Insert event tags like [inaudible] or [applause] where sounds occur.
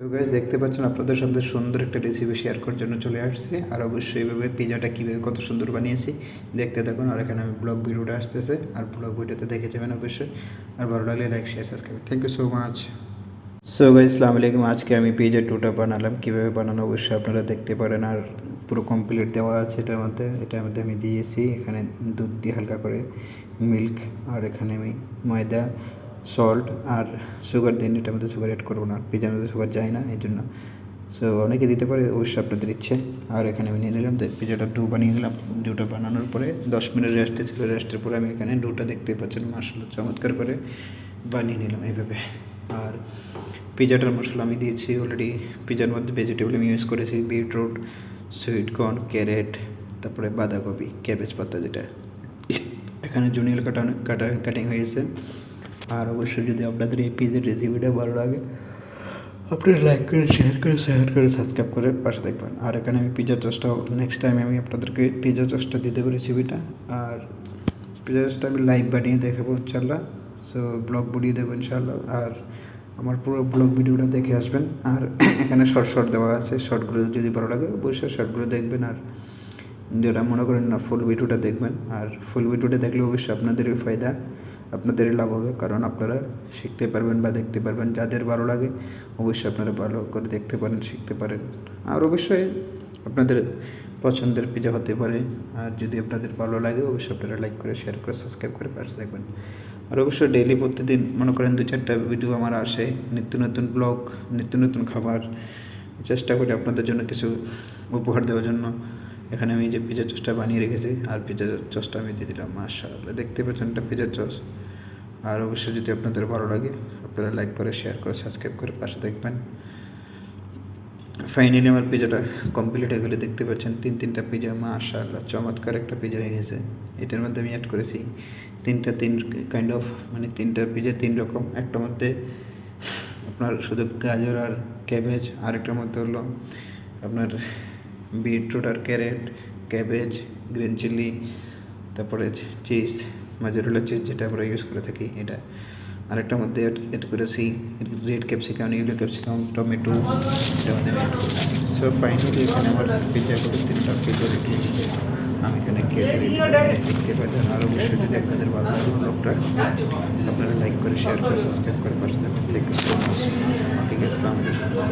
তো গাইজ দেখতে পাচ্ছেন আপনাদের সাথে সুন্দর একটা রেসিপি শেয়ার করার জন্য চলে আসছে। আর অবশ্যই এইভাবে পিজাটা কীভাবে কত সুন্দর বানিয়েছি, দেখতে থাকুন। আর এখানে আমি ব্লগ ভিডিওটা আসতেছে, আর ব্লগ ভিডিওতে দেখে যাবেন অবশ্যই। আর ভালো লাগলে like share subscribe thank you so much so guys আসসালামু আলাইকুম। আজকে আমি পিজা টুটা বানালাম। কীভাবে বানানো অবশ্যই আপনারা দেখতে পারেন। আর পুরো কমপ্লিট দেওয়া আছে এটার মধ্যে। এটার মধ্যে আমি দিয়েছি এখানে দুধ দিয়ে হালকা করে মিল্ক আর এখানে আমি ময়দা। সল্ট আর সুগার দিন এটার মধ্যে সুগার অ্যাড করব না পিজার মধ্যে সুগার যায় না, এই জন্য। সো অনেকে দিতে পারে, অবশ্যই আপনাদের ইচ্ছে। আর এখানে আমি নিয়ে নিলাম তো পিজাটা ডু বানিয়ে নিলাম ডুটা বানানোর পরে দশ মিনিট রেস্টে ছিল রেস্টের পরে আমি এখানে ডুটা দেখতে পাচ্ছেন মাসাল চমৎকার করে বানিয়ে নিলাম এইভাবে। আর পিজাটার মশলা আমি দিয়েছি অলরেডি পিজার মধ্যে ভেজিটেবল আমি ইউজ করেছি বিটরুট সুইট কর্ন ক্যারেট তারপরে বাঁধাকপি ক্যাবেজ পাতা যেটা। এখানে জুনিয়র কাটানো কাটা কাটিং হয়েছে। আর অবশ্যই যদি আপনাদের এই পিজের রেসিপিটা ভালো লাগে, আপনারা লাইক করে শেয়ার করে শেয়ার করে সাবস্ক্রাইব করে পাশে দেখবেন আর এখানে আমি পিজা চসটা নেক্সট টাইম আমি আপনাদেরকে পিজা চসটা দিয়ে দেবো রেসিপিটা আর পিজা চসটা আমি লাইভ বানিয়ে দেখাবো ইনশাল্লাহ সো ব্লগ বানিয়ে দেবো ইনশাল্লাহ আর আমার পুরো ব্লগ ভিডিওটা দেখে আসবেন। আর [clears throat] এখানে শর্ট শর্ট দেওয়া আছে। শর্টগুলো যদি ভালো লাগে, অবশ্যই শর্টগুলো দেখবেন। আর যেটা মনে করেন না ফুল ভিডিওটা দেখবেন। আর ফুল ভিডিওটা দেখলে অবশ্যই আপনাদেরই ফায়দা। আপনাদেরই লাভ হবে, কারণ আপনারা শিখতে পারবেন বা দেখতে পারবেন। যাদের ভালো লাগে, অবশ্যই আপনারা ভালো করে দেখতে পারেন, শিখতে পারেন। আর অবশ্যই আপনাদের পছন্দের পিজা হতে পারে। আর যদি আপনাদের ভালো লাগে, অবশ্যই আপনারা লাইক করে শেয়ার করে সাবস্ক্রাইব করে পাশে দেখবেন আর অবশ্যই ডেইলি প্রতিদিন, মনে করেন দু চারটা ভিডিও আমার আসে, নিত্য নতুন ব্লগ নিত্য নতুন খাবার। চেষ্টা করি আপনাদের জন্য কিছু উপহার দেওয়ার জন্য। এখানে আমি যে পিজার চসটা বানিয়ে রেখেছি, আর পিজার চসটা আমি দিয়ে দিলাম, মাশাআল্লাহ। দেখতে পাচ্ছেন এটা পিজার চস আর অবশ্যই যদি আপনাদের ভালো লাগে, আপনারা লাইক করে শেয়ার করে সাবস্ক্রাইব করে পাশে দেখবেন। ফাইনালি আমার পিজাটা কমপ্লিট হয়ে গেলে দেখতে পাচ্ছেন তিন তিনটা পিজা মাশাআল্লাহ, চমৎকার একটা পিজা হয়ে গেছে। এটার মধ্যে আমি অ্যাড করেছি তিনটা তিন কাইন্ড অফ মানে তিনটা পিজা তিন রকম। একটার মধ্যে আপনার শুধু গাজর আর ক্যাবেজ আরেকটার মধ্যে হলো আপনার বিটরুট আর ক্যারেট, ক্যাবেজ, গ্রিন চিলি, তারপরে চিজ মাজেরোলা চিজ যেটা আমরা ইউজ করে থাকি, এটা। আরেকটার মধ্যে অ্যাড করেছি red capsicum yellow capsicum tomato এটা মধ্যে সো ফাইনালি এখানে আমার পিজা করে তিনটা পিজা রেডি হয়ে আমি এখানে খেতে দেখতে পাচ্ছেন আর অবশ্যই যদি আপনাদের ভালো লাগে ব্লগটা আপনারা লাইক করে শেয়ার করে সাবস্ক্রাইব করে, পাশে thank you so much okay আসসালামু আলাইকুম।